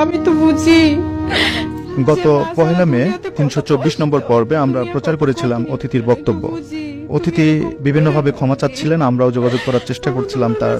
আমি তো বুঝি। গত পহেলা মে তিনশো চব্বিশ নম্বর পর্বে আমরা প্রচার করেছিলাম অতিথির বক্তব্য। অতিথি বিভিন্নভাবে ক্ষমা চাচ্ছিলেন আমরাও যোগাযোগ করার চেষ্টা করছিলাম তার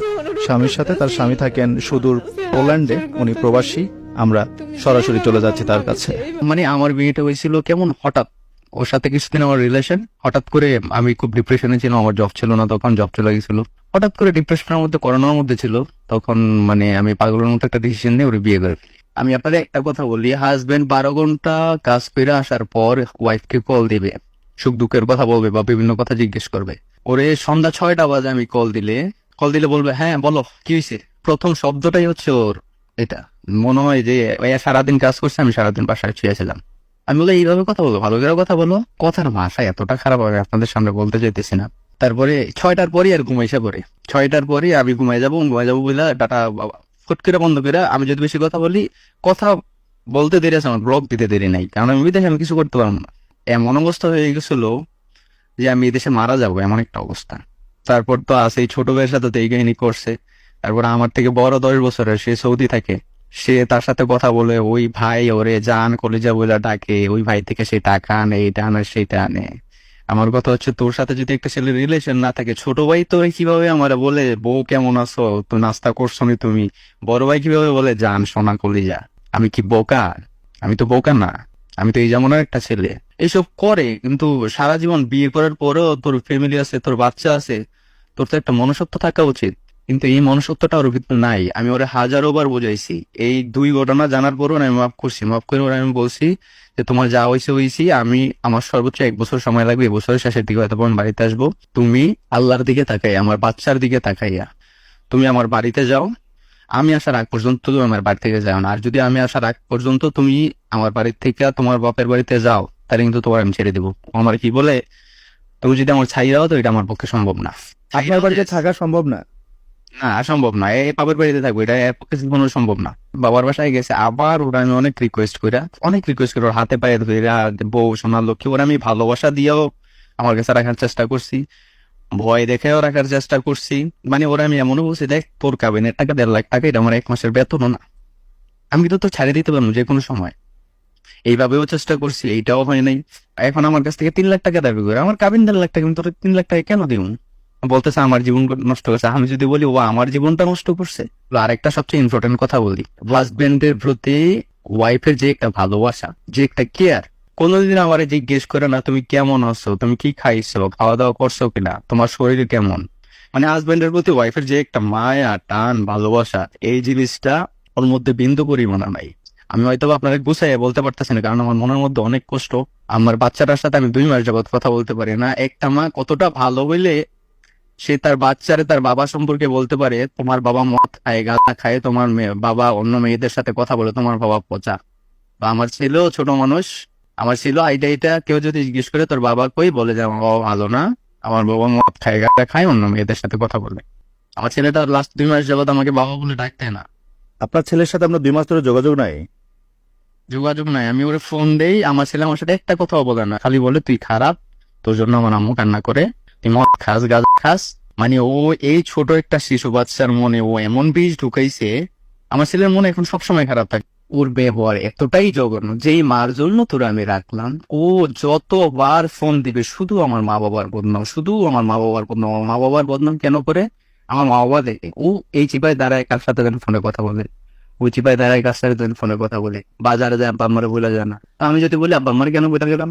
স্বামীর সাথে তার স্বামী থাকেন সুদূর পোল্যান্ডে উনি প্রবাসী আমরা সরাসরি চলে যাচ্ছি তার কাছে। মানে আমার বিয়েটা হয়েছিল কেমন? হঠাৎ। ওর সাথে কিছুদিন আমার রিলেশন হঠাৎ করে আমি খুব ডিপ্রেশনে ছিলাম আমার জব ছিল না তখন জব চলে গেছিল। হঠাৎ করে ডিপ্রেশনের মধ্যে করোনার মধ্যে ছিল তখন মানে আমি পাগলের মতো একটা ডিসিশন নিয়ে ওর বিয়ে করে ফেলি। আমি আপনাদের একটা কথা বলি হাজবেন্ড বারো ঘণ্টা কাজ ফিরে আসার পর ওয়াইফকে কল দিবে, সুখ দুঃখের কথা বলবে বা বিভিন্ন কথা জিজ্ঞেস করবে। ওরে সন্ধ্যা ছয়টা বাজে আমি কল দিলে কল দিলে বলবে হ্যাঁ বলো, কি হয়েছে? প্রথম শব্দটাই হচ্ছে ওর এটা। মনে হয় যে সারাদিন কাজ করছে, আমি সারাদিন বাসায় শুয়েছিলাম আমি বলে, এইভাবে কথা বলো, ভালো করে কথা বলো। কথার ভাষা এতটা খারাপ হবে আপনাদের সামনে বলতে চাইতেছি না। তারপরে ছয়টার পরই আর ঘুমাইসা পরে ছয়টার পরই আমি ঘুমাই যাব ঘুমাই যাব বলে ডাটা ফট করে বন্ধ করে আমি যদি বেশি কথা বলি, কথা বলতে দেরি আছে আমার ব্লগ দিতে দেরি নাই। কারণ আমি বিদেশে আমি কিছু করতে পারব না। এমন অবস্থা হয়ে গেছিল যে আমি এই দেশে মারা যাব, এমন একটা অবস্থা। তারপর তো আছে, এই ছোট ভাইয়ের সাথে তো এই কাহিনী করছে। তারপর আমার থেকে বড় দশ বছরের সে সৌদি থাকে। সে তার সাথে কথা বলে, ওই ভাই ওরে জান কলেজা বলে ডাকে, ওই ভাই থেকে সে টাকা আনে এইটা আনে, সেটা আনে। আমার কথা হচ্ছে তোর সাথে যদি একটা ছেলের রিলেশন না থাকে, ছোট ভাই তো কীভাবে আমার বলে, বউ কেমন আছো? তো নাস্তা করছ নি তুমি। বড় ভাই কীভাবে বলে, যান, সোনা যা আমি কি বোকা? আমি তো বোকা না, আমি তো এই যেমন একটা ছেলে। এইসব করে, কিন্তু সারা জীবন বিয়ে করার পরেও তোর ফ্যামিলি আছে, তোর বাচ্চা আছে, তোর তো একটা মনুষ্যত্ব থাকা উচিত। কিন্তু এই মনুষ্যত্বটা ওর ভিতরে নাই। আমি ওরে হাজারো বার বুঝাইছি। এই দুই ঘটনা জানার পরও আমি মাফ করছি। মাফ করে ওরা আমি বলছি যে, তোমার যা হয়েছে হয়েছি আমি আমার সর্বোচ্চ এক বছর সময় লাগবে, এই বছরের শেষের দিকে হয়তো আমি বাড়িতে আসব। তুমি আল্লাহর দিকে তাকাই আমার বাচ্চার দিকে তাকাইয়া, তুমি আমার বাড়িতে যাও। আমি আসার আগ পর্যন্ত তুমি আমার বাড়ি থেকে যাও না। আর যদি আমি আসার আগ পর্যন্ত তুমি আমার বাড়ির থেকে তোমার বাপের বাড়িতে যাও, তাহলে কিন্তু তোমার আমি ছেড়ে দেবো। আমার কি বলে, তুমি যদি আমার ছাইরাও তো এটা আমার পক্ষে সম্ভব না। আপনার বাড়িতে থাকা সম্ভব না। না, সম্ভব না। বাবার বাড়িতে থাকব, এটা পক্ষে সম্ভব না। বাবার বাসায় গেছে, আবার ওরা আমি অনেক রিকোয়েস্ট অনেক রিকোয়েস্ট করে ওর হাতে পায়ে ধরে বউ সোনার লক্ষ্মী, ওরা আমি ভালোবাসা দিয়েও আমার কাছে রাখার চেষ্টা করছি। ভয় দেখেও রাখার চেষ্টা করছি। মানে ওরা আমি এমনও বলছি, দেখ, তোর কাবিনের টাকা দেড় লাখ টাকা, এটা আমার এক মাসের বেতনও না। আমি কিন্তু তো ছাড়িয়ে দিতে পারব যে কোনো সময়। এইভাবেও চেষ্টা করছি, এইটাও হয় নাই। এখন আমার কাছ থেকে তিন লাখ টাকা দাবি করে, আমার কাবিন দেড় লাখ টাকা, আমি তোর তিন লাখ টাকা কেন দিব? বলতেছে, আমার জীবন নষ্ট করছে। আমি যদি বলি ও আমার জীবনটা নষ্ট করছে? আরেকটা সবচেয়ে ইম্পর্টেন্ট কথা বলি। হাজবেন্ডের প্রতি ওয়াইফের যে একটা ভালোবাসা, যে একটা কেয়ার কোনোদিন আমার জিজ্ঞেস করে না, তুমি কেমন আছো? তুমি কি খাইছো? খাওয়া দাওয়া করছ কিনা? তোমার শরীর কেমন? মানে হাজবেন্ডের প্রতি ওয়াইফের যে একটা মায়া, টান, ভালোবাসা, এই জিনিসটা ওর মধ্যে বিন্দু পরিমাণ নাই। আমি হয়তো বা আপনাদের গুছাই বলতে পারতেছি না, কারণ আমার মনের মধ্যে অনেক কষ্ট। আমার বাচ্চাটার সাথে আমি দুই মাস যাবত কথা বলতে পারি না। একটা মা কতটা ভালো হইলে সে তার বাচ্চারে তার বাবা সম্পর্কে বলতে পারে তোমার বাবা মদ খায় গাঁজা খায় তোমার বাবা অন্য মেয়েদের সাথে কথা বলে তোমার বাবা পচা। বা আমার ছেলেও ছোট মানুষ আমার ছিল আইটা এটা কেউ যদি জিজ্ঞেস করে তোর বাবা কই? বলে যে আমার বাবা ভালো না আমার বাবা মদ খায় গাঁজা খায় অন্য মেয়েদের সাথে কথা বলে। আমার ছেলেটা লাস্ট দুই মাস যাবত আমাকে বাবা বলে ডাকতে না। আপনার ছেলের সাথে আপনার দুই মাস ধরে যোগাযোগ নাই? যোগাযোগ নাই। আমি ওরে ফোন দেই আমার ছেলে আমার সাথে একটা কথাও বলে না খালি বলে তুই খারাপ তোর জন্য আমার আম্মু কান্না করে খাস খাস মানে ও এই ছোট একটা শিশু বাচ্চার মনে ও এমন বীজ ঢুকাইছে, আমার ছেলের মনে এখন সবসময় খারাপ থাকে। ওর ব্যবহার এতটাই জঘন্য মার জন্য তোরা আমি রাখলাম, ও যতবার ফোন দিবে, শুধু আমার মা বাবার বদনাম, শুধু আমার মা বাবার বদনাম, আমার মা বাবার বদনাম কেন করে? আমার মা বাবা দেখে, ও এই চিপায় দাঁড়ায় কার সাথে যেন ফোনে কথা বলে ওই চিপায় দাঁড়ায় কার সাথে যেন ফোনে কথা বলে, বাজারে যায়, আব্বা আমারে বলে যায় না। আমি যদি বলি, আব্বা আমার কেন বলে গেলাম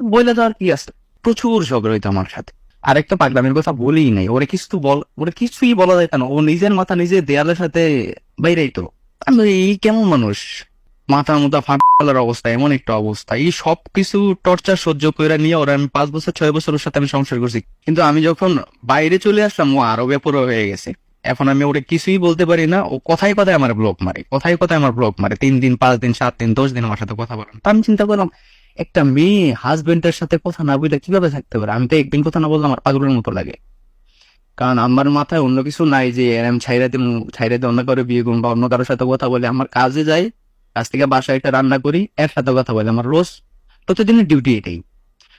বলে তো আর কি আছে? প্রচুর ঝগড়া হইতো আমার সাথে। আরেকটা পাগলামের কথা বলিই নাই। ওরে কিছু বল ওরে কিছুই বলা যায় কেন ও নিজের মাথা নিজে দেয়ালের সাথে বাইরেই তো। এই কেমন মানুষ? মাথার মধ্যে ফাটার অবস্থা, এমন একটা অবস্থা। এই সব কিছু টর্চার সহ্য করে নিয়ে ওরা আমি পাঁচ বছর, ছয় বছর ওর সাথে আমি সংসার করছি। কিন্তু আমি যখন বাইরে চলে আসলাম, ও আরও ব্যাপার হয়ে গেছে। এখন আমি ওরে কিছুই বলতে পারি না। ও কথায় কথায় আমার ব্লক মারে, কথায় কথায় আমার ব্লক মারে। তিন দিন, পাঁচ দিন, সাত দিন, দশ দিন আমার সাথে কথা বলেন। আমি চিন্তা করলাম একটা মেয়ে হাজবেন্ডের সাথে কথা না বলে কীভাবে থাকতে পারে? আমি তো একদিন কথা না বললে আমার পাগলের মতো লাগে। কারণ আমার মাথায় অন্য কিছু নাই যে আমি ছাইরা দিম, ছাইরা দিয়ে অন্য কারও বিয়ে করব বা অন্য কারোর সাথে কথা বলে আমার কাজে যাই, কাজ থেকে বাসায় একটা রান্না করি এর সাথে কথা বলে আমার রোজ। প্রতিদিনের ডিউটি এটাই।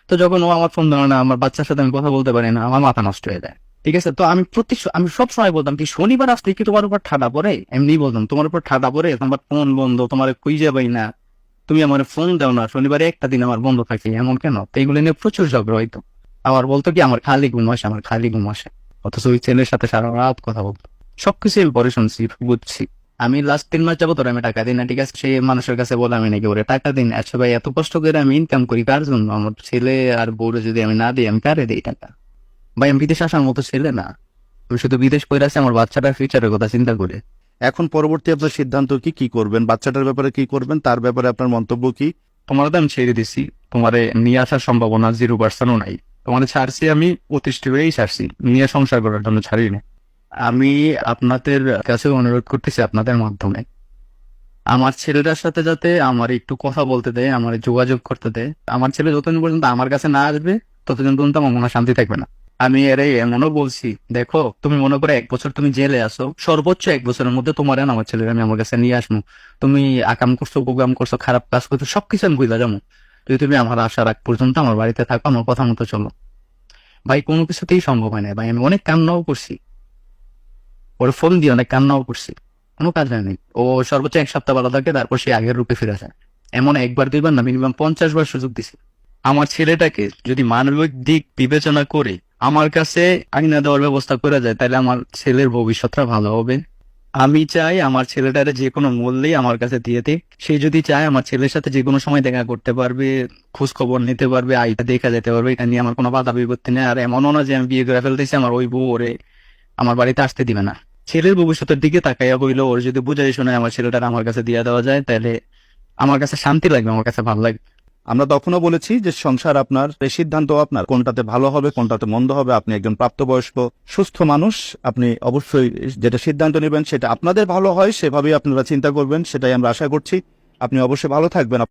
তো যখন ও আমার ফোন ধরে না, আমার বাচ্চার সাথে আমি কথা বলতে পারি না, আমার মাথা নষ্ট হয়ে যায়। ঠিক আছে? তো আমি প্রতি আমি সব সময় বলতাম কি, শনিবার আসলে কি তোমার উপর ঠাডা পড়ে? এমনি বলতাম, তোমার উপর ঠাডা পড়ে? তোমার ফোন বন্ধ, তোমার কই যাবাই না। তুমি আমার ফোন দাও না, শনিবারে একটা দিন আমার বন্ধ থাকে, এমন কেন? তো এগুলো নিয়ে প্রচুর ঝগড়া হইতো। আবার বলতো কি, আমার খালি ঘুম আসে, আমার খালি ঘুম আসে। অথচ ওই ছেলের সাথে সারা রাত কথা বলতো। সবকিছু আমি পরে শুনছি, বুঝছি। আমি লাস্ট তিন মাস যাব তোর আমি টাকা দিই না, ঠিক আছে? সেই মানুষের কাছে বলে আমি নাকি ওরে টাকা দিন আচ্ছা ভাই, এত কষ্ট করে আমি ইনকাম করি কার জন্য? আমার ছেলে আর বউরে যদি আমি না দিই, আমি কারে দিই টাকা? ভাই, আমি বিদেশ আসার মতো ছেলে না। আমি শুধু বিদেশ করে আছি, আমার বাচ্চাটার ফিউচারের কথা চিন্তা করে। এখন পরবর্তী আপনার সিদ্ধান্ত কি? কি করবেন? বাচ্চাটার ব্যাপারে কি করবেন? তার ব্যাপারে আপনার মন্তব্য কি? তোমার আমি ছেড়ে দিছি। তোমারে নিয়ে আসার সম্ভাবনা জিরো পার্সেন্টও নাই। তোমার ছাড়ছি আমি প্রতিষ্ঠিত হয়েই ছাড়ছি। নিয়ে সংসার করার জন্য ছাড়িনি। আমি আপনাদের কাছে অনুরোধ করতেছি আপনাদের মাধ্যমে। আমার ছেলেটার সাথে যাতে আমার একটু কথা বলতে দেয়, আমার যোগাযোগ করতে দেয়। আমার ছেলে যতদিন পর্যন্ত আমার কাছে না আসবে, ততদিন পর্যন্ত আমার মনে শান্তি থাকবে না। আমি এর এমনও বলছি, দেখো, তুমি মনে করে এক বছর তুমি জেলে আসো সর্বোচ্চ এক বছরের মধ্যে তোমার আমার ছেলের আমি আমার কাছে নিয়ে আসব। তুমি আকাম করছ প্রোগ্রাম করছ, খারাপ কাজ করছ, সবকিছু আমি বুঝলা যাব। যদি তুমি আমার আসার আগ পর্যন্ত আমার বাড়িতে থাকো, আমার কথা মতো চলো। ভাই, কোনো কিছুতেই সম্ভব হয় না। ভাই, আমি অনেক কান্নাও করছি। ওর ফোন দিয়ে অনেক কান্নাও করছি। কোনো কাজ হয়নি ও সর্বোচ্চ এক সপ্তাহ ভালো থাকে, তারপর সে আগের রূপে ফিরে যায়। এমন একবার, দুইবার না মিনিমাম পঞ্চাশ বার সুযোগ দিছি। আমার ছেলেটাকে যদি মানবিক দিক বিবেচনা করে আমার কাছে আইনা দেওয়ার ব্যবস্থা করা যায়, তাহলে আমার ছেলের ভবিষ্যৎটা ভালো হবে। আমি চাই আমার ছেলেটারে যে কোনো মূল্যেই আমার কাছে দিয়ে দিক। সে যদি চায় আমার ছেলের সাথে যে কোনো সময় দেখা করতে পারবে খোঁজ খবর নিতে পারবে, আইটা দেখা যেতে পারবে, এটা নিয়ে আমার কোনো বাধা বিপত্তি নেই। আর এমনও না যে আমি বিয়ে করে ফেলতেছি, আমার ওই বউ ওরে আমার বাড়িতে আসতে দিবে না। ছেলের ভবিষ্যতের দিকে তাকাইয়া বইলো ওর যদি বুঝাই শোনায় আমার ছেলেটার আমার কাছে দিয়ে দেওয়া যায়, তাহলে আমার কাছে শান্তি লাগবে, আমার কাছে ভালো লাগবে। আমরা তখনও বলেছি যে সংসার আপনার এই সিদ্ধান্ত আপনার, কোনটাতে ভালো হবে, কোনটাতে মন্দ হবে, আপনি একজন প্রাপ্তবয়স্ক, সুস্থ মানুষ, আপনি অবশ্যই যেটা সিদ্ধান্ত নেবেন সেটা আপনাদের ভালো হয়, সেভাবেই আপনারা চিন্তা করবেন, সেটাই আমরা আশা করছি। আপনি অবশ্যই ভালো থাকবেন।